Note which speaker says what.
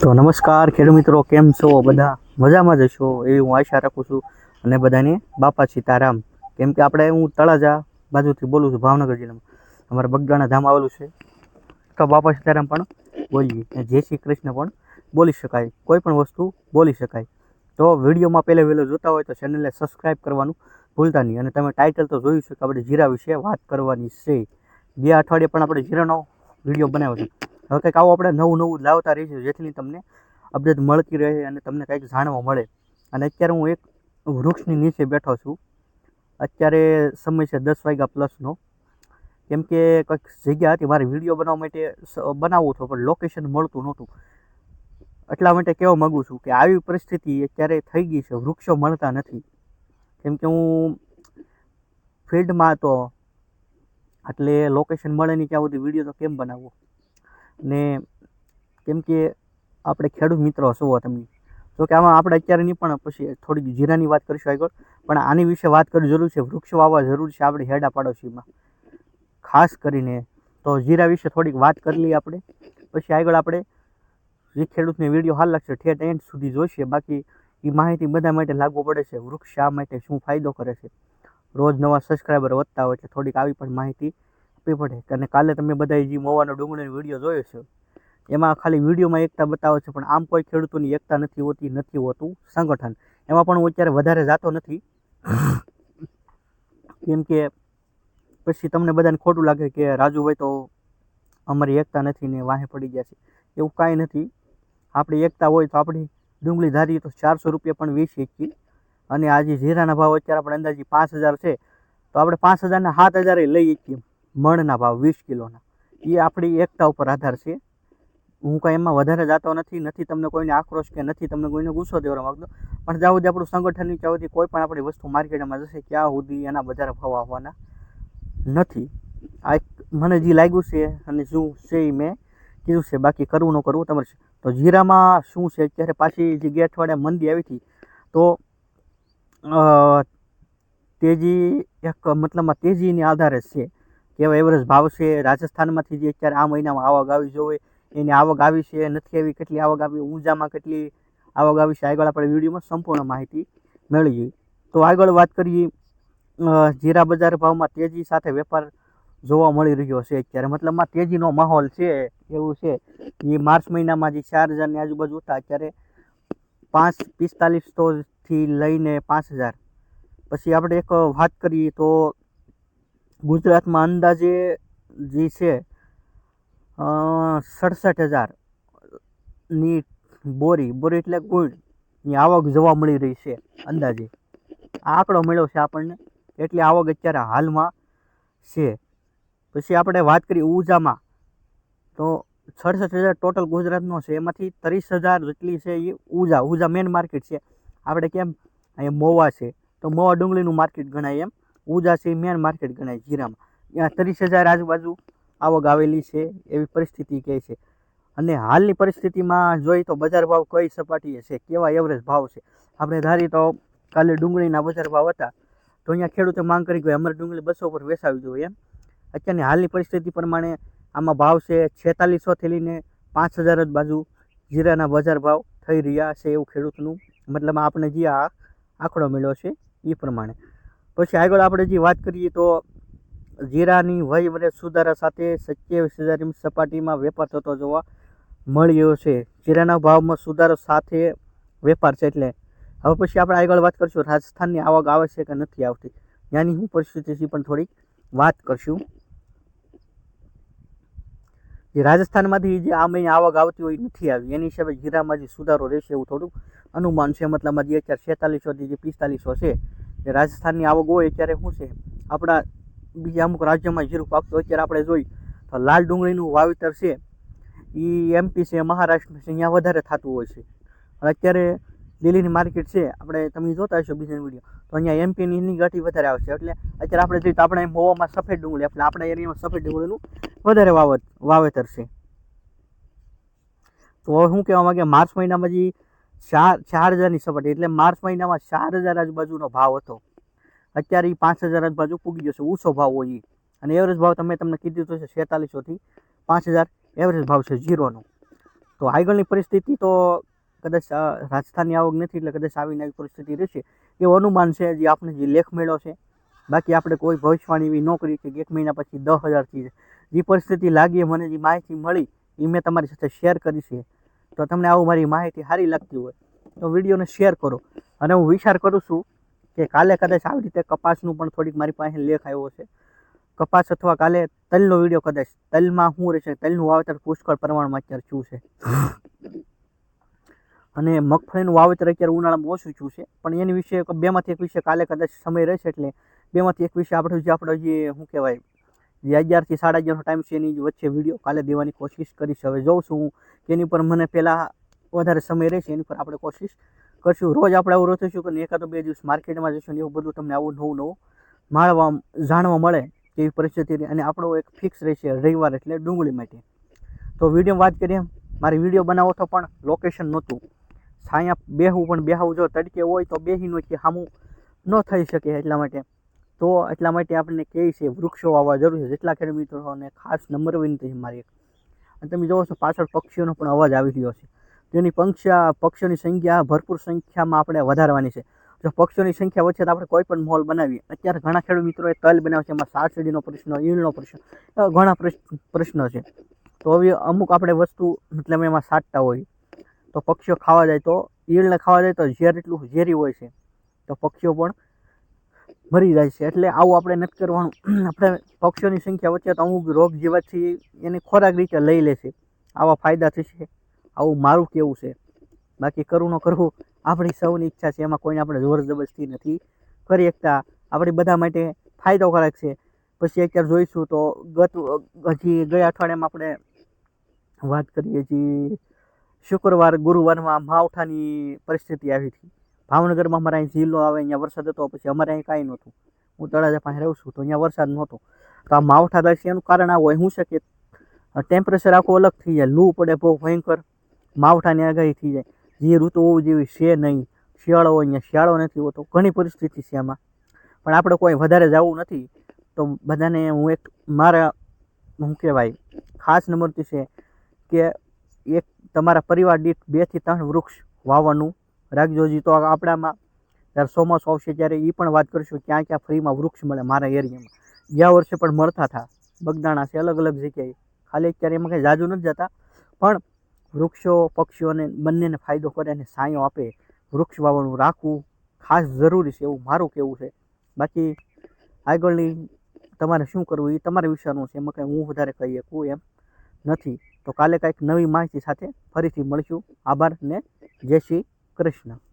Speaker 1: તો નમસ્કાર, ખેડૂત મિત્રો, કેમ છો? બધા મજામાં જ છો એવી હું આશા રાખું છું. અને બધાને બાપા સીતારામ. કેમ કે આપણે હું તળાજા બાજુથી બોલું છું, ભાવનગર જિલ્લામાં. અમારા બગદાણા ધામ આવેલું છે. તો બાપા સીતારામ પણ બોલીએ. જય શ્રી કૃષ્ણ પણ બોલી શકાય. કોઈ પણ વસ્તુ બોલી શકાય. તો વિડીયોમાં પહેલે વહેલો જોતા હોય તો ચેનલને સબસ્ક્રાઈબ કરવાનું ભૂલતા નહીં. અને તમે ટાઇટલ તો જોયું છે કે આપણે જીરા વિશે વાત કરવાની છે. બે અઠવાડિયે પણ આપણે જીરાનો વીડિયો બનાવ્યો છે. હવે કંઈક આવું આપણે નવું નવું લાવતા રહીશું, જેથી તમને અપડેટ મળતી રહે અને તમને કંઈક જાણવા મળે. અને અત્યારે હું એક વૃક્ષની નીચે બેઠો છું. અત્યારે સમય છે દસ વાગ્યા પ્લસનો. કેમ કે કંઈક જગ્યા હતી, મારે વીડિયો બનાવવા માટે બનાવવું હતું, પણ લોકેશન મળતું નહોતું. એટલા માટે કહેવા માગું છું કે આવી પરિસ્થિતિ અત્યારે થઈ ગઈ છે, વૃક્ષો મળતા નથી. કેમ કે હું ફિલ્ડમાં હતો, એટલે લોકેશન મળે નહીં, ત્યાં સુધી વીડિયો તો કેમ બનાવવો? ને કેમ કે આપણે ખેડૂત મિત્રો છો તમે. જો કે આમાં આપણે અત્યારે નહીં પણ પછી થોડીક જીરાની વાત કરીશું આગળ. પણ આની વિશે વાત કરવી જરૂર છે. વૃક્ષો વાવવા જરૂર છે આપણે હેડા પાડોશીમાં. ખાસ કરીને તો જીરા વિશે થોડીક વાત કરી લઈએ આપણે. પછી આગળ આપણે જે ખેડૂતને વીડિયો હાલ લાગશે ઠેઠ એન્ડ સુધી જોઈશે બાકી એ માહિતી બધા માટે લાગુ પડે છે વૃક્ષ શા માટે શું ફાયદો કરે છે. રોજ નવા સબસ્ક્રાઈબર વધતા હોય એટલે થોડીક આવી પણ માહિતી આપવી પડે અને કાલે તમે બધાએ જે મોવાનો ડુંગળીનો વીડિયો જોયો છે, એમાં ખાલી વિડીયોમાં એકતા બતાવે છે, પણ આમ કોઈ ખેડૂતોની એકતા નથી હોતી, નથી હોતું સંગઠન. એમાં પણ હું અત્યારે વધારે જાતો નથી. કેમ કે પછી તમને બધાને ખોટું લાગે કે રાજુભાઈ તો અમારી એકતા નથી ને વાહે પડી ગયા છે. એવું કાંઈ નથી. આપણી એકતા હોય તો આપણી ડુંગળી ધારીએ તો ચારસો રૂપિયા પણ વીસ શકીએ. અને આજે જીરાના ભાવ અત્યારે આપણે અંદાજે પાંચ હજાર છે, તો આપણે પાંચ હજારના સાત હજારે લઈ શકીએ મણના ભાવ વીસ કિલોના. એ આપણી એકતા ઉપર આધાર છે. હું કાંઈ એમાં વધારે જાતો નથી નથી તમને કોઈને આક્રોશ કે નથી તમને કોઈને ગુસ્સો દેવા માગતો પણ જ્યાં સુધી આપણું સંગઠનની ત્યાં કોઈ પણ આપણી વસ્તુ માર્કેટમાં જશે ત્યાં સુધી એના બજાર ભાવ આવવાના નથી. આ મને જે લાગ્યું છે અને શું છે એ મેં કીધું છે, બાકી કરવું ન કરવું તમારે તો જીરામાં શું છે? અત્યારે પાછી જે ગયા અઠવાડિયા મંદી આવી હતી, તો તેજી એક મતલબમાં તેજીની આધારે છે. કેવા એવરેજ ભાવ છે? રાજસ્થાનમાંથી જે અત્યારે આ મહિનામાં આવક આવી જોવે એની આવક આવી છે, નથી આવી, કેટલી આવક આવી, ઊંઝામાં કેટલી આવક આવી છે, આગળ આપણે વિડીયોમાં સંપૂર્ણ માહિતી મેળવીએ. તો આગળ વાત કરીએ જીરા બજાર ભાવમાં તેજી સાથે વેપાર જોવા મળી રહ્યો છે અત્યારે. મતલબમાં તેજીનો માહોલ છે, એવું છે. એ માર્ચ મહિનામાં જે ચાર હજારની આજુબાજુ હતા, અત્યારે પાંચ પિસ્તાલીસ તોથી લઈને પાંચ હજાર. પછી આપણે એક વાત કરીએ તો ગુજરાતમાં અંદાજે જે છે સડસઠ હજારની બોરી બોરી એટલે ગુણની આવક જોવા મળી રહી છે અંદાજે. આ આંકડો મળ્યો છે આપણને, એટલી આવક અત્યારે હાલમાં છે. પછી આપણે વાત કરીએ ઊંઝામાં તો સડસઠ હજાર ટોટલ ગુજરાતનો છે, એમાંથી ત્રીસ હજાર જેટલી છે એ ઊંઝા ઊંઝા મેઇન માર્કેટ છે. આપણે કેમ, અહીંયા મોવા છે, તો મોવા ડુંગળીનું માર્કેટ ગણાય એમ. ઊંઝા છે, મેન માર્કેટ ગણાય જીરામાં. ત્યાં ત્રીસ હજાર આજુબાજુ આવક આવેલી છે, એવી પરિસ્થિતિ કહે છે. અને હાલની પરિસ્થિતિમાં જોઈએ તો બજાર ભાવ કઈ સપાટીએ છે, કેવા એવરેજ ભાવ છે? આપણે ધારી તો કાલે ડુંગળીના બજાર ભાવ હતા. તો અહીંયા ખેડૂતે માંગ કરી ગઈ અમારે ડુંગળી બસો પર વેચાવી જોઈએ એમ. અત્યારની હાલની પરિસ્થિતિ પ્રમાણે આમાં ભાવ છે છેતાલીસોથી લઈને પાંચ હજાર જ બાજુ જીરાના બજાર ભાવ થઈ રહ્યા છે એવું ખેડૂતનું મતલબ આપણે જે આ આંકડો મળ્યો છે એ પ્રમાણે. પછી આગળ આપણે જે વાત કરીએ તો જીરાની વય વડે સુધારા સાથે સત્યાવીસ હજારની સપાટીમાં વેપાર થતો જોવા મળ્યો છે. જીરાના ભાવમાં સુધારો સાથે વેપાર છે એટલે હવે પછી આપણે આગળ વાત કરીશું રાજસ્થાનની આવક આવે છે કે નથી આવતી. ત્યાંની શું પરિસ્થિતિ છે પણ થોડીક વાત કરશું. જે રાજસ્થાનમાંથી જે આ મહિને આવક આવતી હોય નથી આવી. એની હિસાબે જીરામાં જે સુધારો રહેશે એવું થોડુંક અનુમાન છે. મતલબમાં જે અત્યારે છેતાલીસોથી જે પિસ્તાલીસો છે જે રાજસ્થાનની આવક હોય અત્યારે શું છે? આપણા બીજા અમુક રાજ્યમાં જીરું પાકતું અત્યારે આપણે જોઈ, તો લાલ ડુંગળીનું વાવેતર છે એ એમપી છે મહારાષ્ટ્ર છે, અહીંયા વધારે થતું હોય છે. અને અત્યારે દિલ્હીની માર્કેટ છે, આપણે તમે જોતા હશો બીજા વીડિયો, તો અહીંયા એમપીની એની ગાંઠી વધારે આવશે એટલે અત્યારે આપણે જોઈએ તો આપણે મોવામાં સફેદ ડુંગળી એટલે આપણા એરિયામાં સફેદ ડુંગળીનું વધારે વાવત, વાવેતર છે. તો હવે શું કહેવા માંગે? માર્ચ મહિનામાં જે ચાર ચાર હજારની સપાટી, એટલે માર્ચ મહિનામાં ચાર હજાર આજુબાજુનો ભાવ હતો. અત્યારે એ પાંચ હજાર આજુબાજુ પૂગી જશે ઊંચો ભાવ હોય એ અને એવરેજ ભાવ તમે તમને કીધું તો છે છેતાલીસોથી પાંચ હજાર એવરેજ ભાવ છે જીરોનો તો આગળની પરિસ્થિતિ તો કદાચ રાજસ્થાનની આવક નથી, એટલે કદાચ આવીને આવી પરિસ્થિતિ રહેશે. એવું અનુમાન છે જે આપણે જે લેખ મેળો છે. બાકી આપણે કોઈ ભવિષ્યવાણી એવી ન કરી કે એક મહિના પછી દસ હજારથી જે પરિસ્થિતિ લાગી મને જે માહિતી મળી એ મેં તમારી સાથે શેર કરી છે. તો તમને આવું મારી માહિતી સારી લાગતી હોય તો વિડીયોને શેર કરો. અને હું વિચાર કરું છું કે કાલે કદાચ આવી રીતે કપાસનું પણ થોડીક મારી પાસે લેખ આવ્યો છે. કપાસ અથવા કાલે તલનો વીડિયો કદાચ તલમાં શું રહેશે? તલનું વાવેતર પુષ્કળ પ્રમાણમાં અત્યારે શું છે. અને મગફળીનું વાવેતર અત્યારે ઉનાળામાં ઓછું થયું છે. પણ એની વિશે, બેમાંથી એક વિશે કાલે કદાચ સમય રહેશે એટલે બેમાંથી એક વિશે આપણે જે આપણો જે, શું કહેવાય જે અગિયારથી સાડા અગિયારનો ટાઈમ છે એની વચ્ચે વીડિયો કાલે દેવાની કોશિશ કરીશ. હવે જોઉં છું હું એની પર મને પહેલાં વધારે સમય રહેશે એની પર આપણે કોશિશ કરશું. રોજ આપણે આવું રોતીશું કે એકાદો બે દિવસ માર્કેટમાં ને એવું બધું તમને આવું નવું નવું માણવા જાણવા મળે તેવી પરિસ્થિતિ. અને આપણો એક ફિક્સ રહેશે રવિવાર એટલે ડુંગળી માટે. તો વીડિયો વાત કરીએ મારે વીડિયો બનાવો તો પણ લોકેશન નહોતું. છાયા બેહવું પણ બેહવું જો તડકે હોય તો બેહી કે સામું ન થઈ શકે એટલા માટે. તો એટલા માટે આપણને કહે છે, વૃક્ષો વાવવા જરૂરી છે. જેટલા ખેડૂત મિત્રોને ખાસ નંબર વિનંતી છે મારી એક. અને તમે જોવો છો પાછળ પક્ષીઓનો પણ અવાજ આવી રહ્યો છે. જેની પંક્ષા, પક્ષીઓની સંખ્યા ભરપૂર સંખ્યામાં આપણે વધારવાની છે. જો પક્ષીઓની સંખ્યા વચ્ચે તો આપણે કોઈ પણ મોલ બનાવીએ. અત્યારે ઘણા ખેડૂત મિત્રોએ તલ બનાવે છે, એમાં સાસડીનો પ્રશ્ન ઈળનો પ્રશ્ન ઘણા પ્રશ્ન પ્રશ્નો છે. તો હવે અમુક આપણે વસ્તુ, મતલબ એમાં સાટતા હોય. તો પક્ષીઓ ખાવા જાય તો ઈળને ખાવા જાય તો ઝેર એટલું ઝેરી હોય છે. તો પક્ષીઓ પણ મરી જાય છે. એટલે આવું આપણે નથી કરવાનું. આપણે પક્ષીઓની સંખ્યા વચ્ચે તો અમુક રોગ જીવાતથી એની ખોરાક રીતે લઈ લે છે. આવા ફાયદા થશે. આવું મારું કેવું છે. બાકી કરવું ન કરવું આપણી સૌની ઈચ્છા છે. એમાં કોઈને આપણે જોર જબરજસ્તી નથી કરી શકતા. આપણી બધા માટે ફાયદોકારક છે. પછી અત્યારે જોઈશું તો ગત, હજી ગયા અઠવાડિયામાં આપણે વાત કરીએ છીએ શુક્રવાર ગુરુવારમાં માવઠાની પરિસ્થિતિ આવી હતી. ભાવનગરમાં અમારે અહીં ઝીલો આવે, અહીંયા વરસાદ હતો, પછી અમારે અહીં કાંઈ નહોતું. હું તળાજા પાસે રહું છું, તો અહીંયા વરસાદ નહોતો. તો આ માવઠા થાય એનું કારણ આવું હોય, શું છે કે ટેમ્પરેચર આખું અલગ થઈ જાય, લૂ પડે બહુ ભયંકર, માવઠાની આગાહી થઈ જાય. જે ઋતુ હોવી જેવી છે નહીં. શિયાળો હોય અહીંયા શિયાળો નથી હોતો, ઘણી પરિસ્થિતિ છે આમાં. પણ આપણે કોઈ વધારે જવું નથી, તો બધાને હું એક મારા શું કહેવાય, ખાસ નંબરથી છે કે એક તમારા પરિવાર દીઠ બેથી ત્રણ વૃક્ષ વાવવાનું રાખજો હજી તો આપણામાં જ્યારે ચોમાસું આવશે ત્યારે એ પણ વાત કરીશું ક્યાં ક્યાં ફ્રીમાં વૃક્ષ મળે મારા એરિયામાં. ગયા વર્ષે પણ મળતા હતા. બગદાણા છે અલગ અલગ જગ્યાએ. ખાલી અત્યારે એમાં કંઈ જાજુ નથી જતા. પણ વૃક્ષો પક્ષીઓને બંનેને ફાયદો કરે અને સાંયો આપે. વૃક્ષ વાવવાનું રાખવું ખાસ જરૂરી છે એવું મારું કહેવું છે. બાકી આગળની તમારે શું કરવું એ તમારે વિચારવું છે. એમાં કંઈ હું વધારે કહી શકું એમ નથી. તો કાલે કાંઈક નવી માહિતી સાથે ફરીથી મળીશું. આભાર ને જય શ્રી કૃષ્ણ.